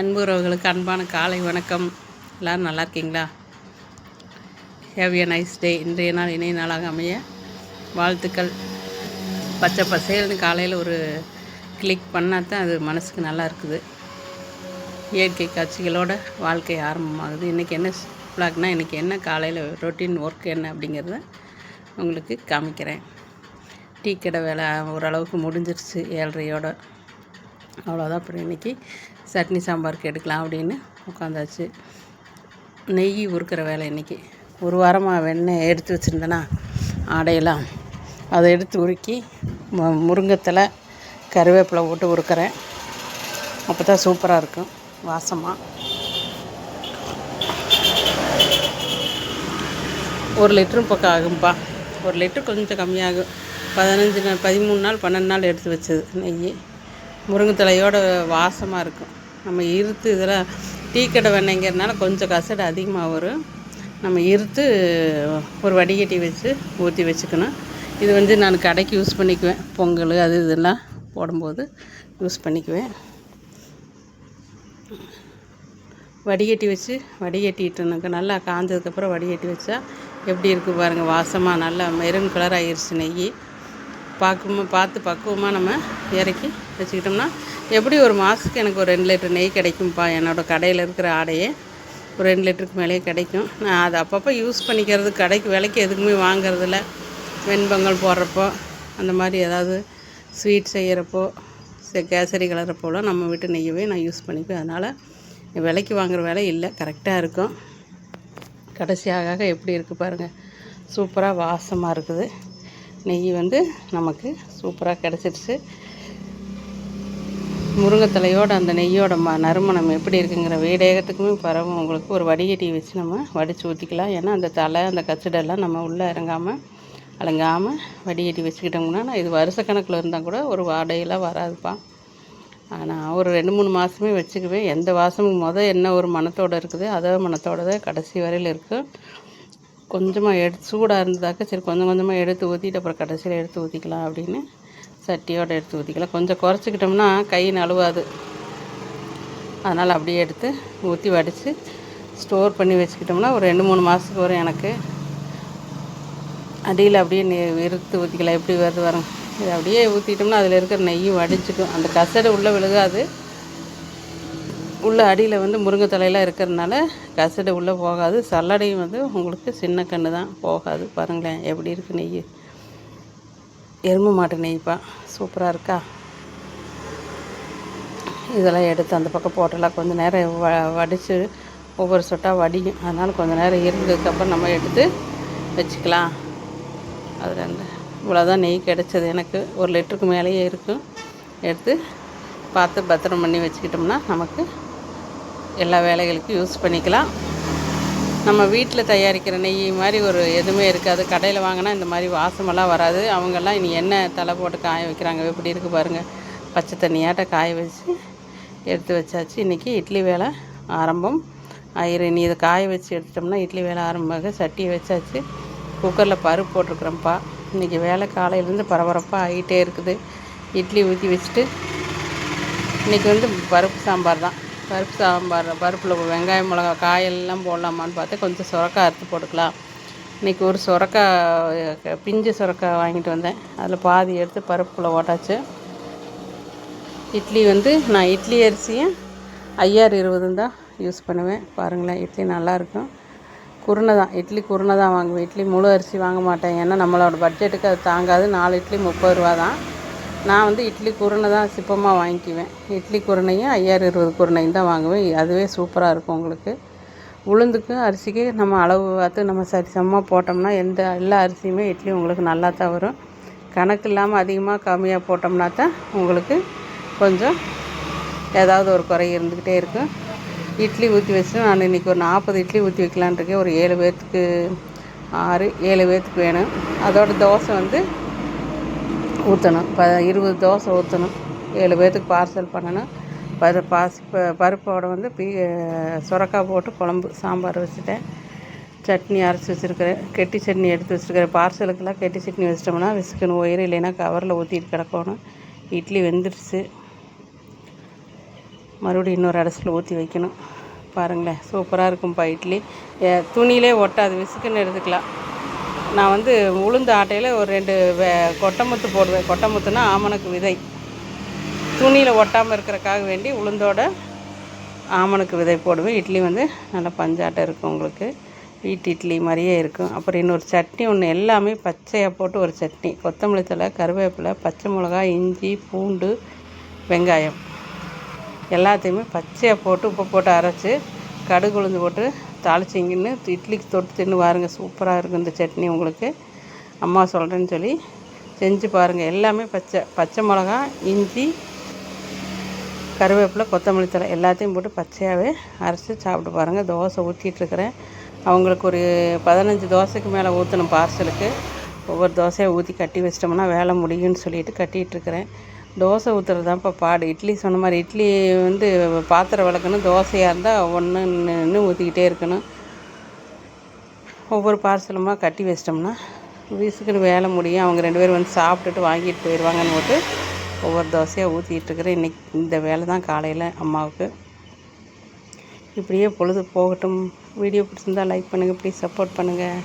அன்பு உறவுகளுக்கு அன்பான காலை வணக்கம். எல்லோரும் நல்லா இருக்கீங்களா? ஹேவ் எ நைஸ் டே இன்றைய நாள் இணைய நாளாக அமைய வாழ்த்துக்கள். பச்சை பசேல்னு காலையில் ஒரு கிளிக் பண்ணால் தான் அது மனசுக்கு நல்லா இருக்குது. இயற்கை காட்சிகளோட வாழ்க்கை ஆரம்பமாகுது. இன்றைக்கி என்ன ப்ளாக்னால் இன்றைக்கி என்ன காலையில் ரொட்டீன் ஒர்க் என்ன அப்படிங்கிறத உங்களுக்கு காமிக்கிறேன். டீ கடை வேலை ஓரளவுக்கு முடிஞ்சிருச்சு ஏழரையோட. அவ்வளோதான் அப்புறம் இன்றைக்கி சட்னி சாம்பாருக்கு எடுக்கலாம் அப்படின்னு உட்காந்தாச்சு. நெய் உருக்கிற வேலை இன்றைக்கி ஒரு வாரமாக வெண்ணெய் எடுத்து வச்சுருந்தேன்னா ஆடையெல்லாம். அதை எடுத்து உருக்கி மு முருங்கத்தில் கருவேப்பிலை போட்டு உருக்கிறேன். அப்போ தான் சூப்பராக இருக்கும். வாசமாக ஒரு லிட்டரும் பக்கம் ஆகும்பா. ஒரு லிட்டர் கொஞ்சம் கம்மியாகும். பதினஞ்சு நாள் பதிமூணு நாள் பன்னெண்டு நாள் எடுத்து வச்சது நெய் முருங்கைத்தலையோட வாசமாக இருக்கும். நம்ம இருத்து இதெல்லாம் டீ கடை வெண்ணங்கிறதுனால கொஞ்சம் கசடு அதிகமாக வரும். நம்ம இருத்து ஒரு வடிகட்டி வச்சு ஊற்றி வச்சுக்கணும். இது வந்து நான் கடைக்கு யூஸ் பண்ணிக்குவேன். பொங்கல் அது இதெல்லாம் போடும்போது யூஸ் பண்ணிக்குவேன். வடிகட்டி வச்சு வடிகட்டிட்டுனாக்கா நல்லா காஞ்சதுக்கப்புறம் வடிகட்டி வச்சா எப்படி இருக்குது பாருங்கள் வாசமாக நல்லா மெரூன் கலர் ஆயிடுச்சு நெய். பார்க்கும் பார்த்து பக்குவமாக நம்ம இறக்கி வச்சுக்கிட்டோம்னா எப்படி ஒரு மாதத்துக்கு எனக்கு ஒரு ரெண்டு லிட்டர் நெய் கிடைக்கும்ப்பா? என்னோடய கடையில் இருக்கிற ஆடையே ஒரு ரெண்டு லிட்டருக்கு மேலேயே கிடைக்கும். நான் அதை அப்பப்போ யூஸ் பண்ணிக்கிறது கடைக்கு விலைக்கு எதுக்குமே வாங்குறதில்ல. வெண்பொங்கல் போடுறப்போ அந்த மாதிரி ஏதாவது ஸ்வீட் செய்கிறப்போ கேசரி கலரப்போலாம் நம்ம வீட்டு நெய்யவே நான் யூஸ் பண்ணிப்பேன் அதனால் விலைக்கு வாங்குகிற வேலை இல்லை கரெக்டாக இருக்கும். கடைசியாக எப்படி இருக்குது பாருங்கள் சூப்பராக வாசமாக இருக்குது. நெய் வந்து நமக்கு சூப்பராக கிடச்சிருச்சு. முருங்கைத்தலையோட அந்த நெய்யோட ம நறுமணம் எப்படி இருக்குங்கிற வீடேகத்துக்குமே பரவும். உங்களுக்கு ஒரு வடிகட்டி வச்சு நம்ம வடித்து ஊற்றிக்கலாம் ஏன்னா அந்த தலை அந்த கச்சிடெல்லாம் நம்ம உள்ளே இறங்காமல் அலங்காமல் வடிகட்டி வச்சுக்கிட்டோம்னா இது வருஷ கணக்கில் இருந்தால் கூட ஒரு வாடகையெல்லாம் வராதுப்பா. ஆனால் ஒரு ரெண்டு மூணு மாதமே வச்சுக்குவேன். எந்த வாசமும் மொதல் என்ன ஒரு மனத்தோடு இருக்குது அதே மனத்தோட தான் கடைசி வரையில் இருக்குது கொஞ்சமாக எடுத்து சூடாக இருந்ததாக்க சரி கொஞ்சம் கொஞ்சமாக எடுத்து ஊற்றிட்டு அப்புறம் கடைசியில் எடுத்து ஊற்றிக்கலாம் அப்படின்னு சட்டியோடு எடுத்து ஊற்றிக்கலாம் கொஞ்சம் குறைச்சிக்கிட்டோம்னா கை நழுவாது. அதனால் அப்படியே எடுத்து ஊற்றி வடித்து ஸ்டோர் பண்ணி வச்சுக்கிட்டோம்னா ஒரு ரெண்டு மூணு மாதத்துக்கு வரும் எனக்கு. அடியில் அப்படியே நெ விறுத்து ஊற்றிக்கலாம் எப்படி வருது வரும் இது அப்படியே ஊற்றிட்டோம்னா அதில் இருக்கிற நெய்யும் வடிச்சிக்கும் அந்த கசடு உள்ளே விழுகாது. உள்ள அடியில் வந்து முருங்கை தலையெல்லாம் இருக்கிறதுனால கசடு உள்ளே போகாது. சல்லடையும் வந்து உங்களுக்கு சின்ன கன்று தான் போகாது. பாருங்களேன் எப்படி இருக்குது நெய்? எருமை மாட்டு நெய்ப்பா சூப்பராக இருக்கா? இதெல்லாம் எடுத்து அந்த பக்கம் போட்டலாம் கொஞ்சம் நேரம் வ வடித்து ஒவ்வொரு சொட்டாக வடியும். அதனால் கொஞ்சம் நேரம் இருந்ததுக்கப்புறம் நம்ம எடுத்து வச்சுக்கலாம். அதில் இருந்து இவ்வளோதான் நெய் கிடச்சது எனக்கு. ஒரு லிட்டருக்கு மேலேயே இருக்கும். எடுத்து பார்த்து பத்திரம் பண்ணி வச்சுக்கிட்டோம்னா நமக்கு எல்லா வேலைகளுக்கும் யூஸ் பண்ணிக்கலாம். நம்ம வீட்டில் தயாரிக்கிற நெய் மாதிரி ஒரு எதுவுமே இருக்காது. கடையில் வாங்கினா இந்த மாதிரி வாசமெல்லாம் வராது. அவங்கெல்லாம் இனி எண்ணெய் தலை போட்டு காய வைக்கிறாங்க எப்படி இருக்குது பாருங்கள் பச்சை தண்ணியாட்ட காய வச்சு எடுத்து வச்சாச்சு. இன்றைக்கி இட்லி வேலை ஆரம்பம். ஆயிரு இனி இதை காய வச்சு எடுத்துட்டோம்னா இட்லி வேலை ஆரம்பமாக சட்டியை வச்சாச்சு. குக்கரில் பருப்பு போட்டிருக்குறோம்ப்பா இன்றைக்கி வேலை காலையிலேருந்து பரபரப்பாக ஆகிட்டே இருக்குது. இட்லி ஊற்றி வச்சுட்டு இன்றைக்கி வந்து பருப்பு சாம்பார் தான். பருப்பு சாம்பார் பருப்பில் வெங்காயம் மிளகா காயெல்லாம் போடலாமான்னு பார்த்து கொஞ்சம் சுரக்காய் அறுத்து போட்டுக்கலாம். இன்றைக்கி ஒரு சுரக்காய் பிஞ்சு சுரக்காய் வாங்கிட்டு வந்தேன். அதில் பாதி எடுத்து பருப்புக்குள்ளே ஓட்டாச்சு இட்லி வந்து நான் இட்லி அரிசியும் ஐயாறு இருபதுன்னு தான் யூஸ் பண்ணுவேன். பாருங்களேன் இட்லி நல்லாயிருக்கும் குருணை தான் இட்லி குருணை தான் வாங்குவேன். இட்லி முழு அரிசி வாங்க மாட்டேன். ஏன்னா நம்மளோட பட்ஜெட்டுக்கு அது தாங்காது. நாலு இட்லி முப்பது ரூபா தான். நான் வந்து இட்லி குருணை தான் சிப்பமாக வாங்கிக்குவேன். இட்லி குருணையும் ஐயாயிரம் இருபது குருணையும் தான் வாங்குவேன். அதுவே சூப்பராக இருக்கும் உங்களுக்கு. உளுந்துக்கும் அரிசிக்கு நம்ம அளவு பார்த்து நம்ம சரி சமமாக போட்டோம்னா எந்த எல்லா அரிசியுமே இட்லி உங்களுக்கு நல்லா தான் வரும். கணக்கு இல்லாமல் அதிகமாக கம்மியாக போட்டோம்னா தான் உங்களுக்கு கொஞ்சம் ஏதாவது ஒரு குறை இருந்துக்கிட்டே இருக்கும். இட்லி ஊற்றி வச்சு நான் இன்றைக்கி ஒரு நாற்பது இட்லி ஊற்றி வைக்கலான் இருக்கேன். ஒரு ஏழு பேர்த்துக்கு ஆறு ஏழு பேர்த்துக்கு வேணும். அதோட தோசை வந்து ஊற்றணும் ப இருபது தோசை ஊற்றணும் ஏழு பேர்த்துக்கு பார்சல் பண்ணணும். பரு பாசி ப பருப்போட வந்து பீ சுரக்காய் போட்டு குழம்பு சாம்பார் வச்சுட்டேன். சட்னி அரைச்சி வச்சுருக்கிறேன். கெட்டி சட்னி எடுத்து வச்சுருக்கிறேன். பார்சலுக்கெல்லாம் கெட்டி சட்னி வச்சிட்டோம்னா விசுக்குன்னு ஒயிறு இல்லைன்னா கவரில் ஊற்றிட்டு கிடக்கணும். இட்லி வெந்துடுச்சு மறுபடியும் இன்னொரு அடசில் ஊற்றி வைக்கணும். பாருங்களேன் சூப்பராக இருக்கும்ப்பா இட்லி. ஏ, துணியிலே ஒட்டாது விசுக்குன்னு எடுத்துக்கலாம். நான் வந்து உளுந்து ஆட்டையில் ஒரு ரெண்டு வே கொட்டமுத்து போடுவேன். கொட்டமுத்துனா ஆமணக்கு விதை. துணியில் ஒட்டாமல் இருக்கிறக்காக வேண்டி உளுந்தோட ஆமணக்கு விதை போடுவேன். இட்லி வந்து நல்லா பஞ்சாட்டம் இருக்கும் உங்களுக்கு. வீட்டு இட்லி மாதிரியே இருக்கும். அப்புறம் இன்னொரு சட்னி ஒன்று எல்லாமே பச்சையாக போட்டு ஒரு சட்னி. கொத்தமல்லி தழை கருவேப்பிலை பச்சை மிளகாய் இஞ்சி பூண்டு வெங்காயம். எல்லாத்தையுமே பச்சையாக போட்டு உப்பு போட்டு அரைச்சி கடுகு உளுந்து போட்டு தாளிச்சிங்கன்னு இட்லிக்கு தொட்டு தின்னு பாருங்கள் சூப்பராக இருக்கும் இந்த சட்னி உங்களுக்கு. அம்மா சொல்கிறேன்னு சொல்லி செஞ்சு பாருங்கள் எல்லாமே பச்சை பச்சை மிளகா இஞ்சி கருவேப்பிலை கொத்தமல்லி தழை எல்லாத்தையும் போட்டு பச்சையாகவே அரைச்சி சாப்பிட்டு பாருங்கள் தோசை ஊற்றிட்டுருக்குறேன் அவங்களுக்கு ஒரு பதினஞ்சு தோசைக்கு மேலே ஊற்றணும் பார்சலுக்கு ஒவ்வொரு தோசையை ஊற்றி கட்டி வச்சிட்டோம்னா வேலை முடியும்னு சொல்லிட்டு கட்டிகிட்ருக்குறேன் தோசை ஊற்றுறது தான்ப்பா பாடு. இட்லி சொன்ன மாதிரி இட்லி வந்து பாத்திரம் விளக்கணும் தோசையாக இருந்தால் ஒன்று நின்று ஊற்றிக்கிட்டே இருக்கணும். ஒவ்வொரு பார்சலுமாக கட்டி வச்சிட்டோம்னா வீசுக்குன்னு வேலை முடியும். அவங்க ரெண்டு பேரும் வந்து சாப்பிட்டுட்டு வாங்கிட்டு போயிடுவாங்கன்னு போட்டு ஒவ்வொரு தோசையாக ஊற்றிக்கிட்டுருக்குறேன் இன்றைக்கி இந்த வேலை தான் காலையில் அம்மாவுக்கு. இப்படியே பொழுது போகட்டும். வீடியோ பிடிச்சிருந்தா லைக் பண்ணுங்கள் ப்ளீஸ் சப்போர்ட் பண்ணுங்கள்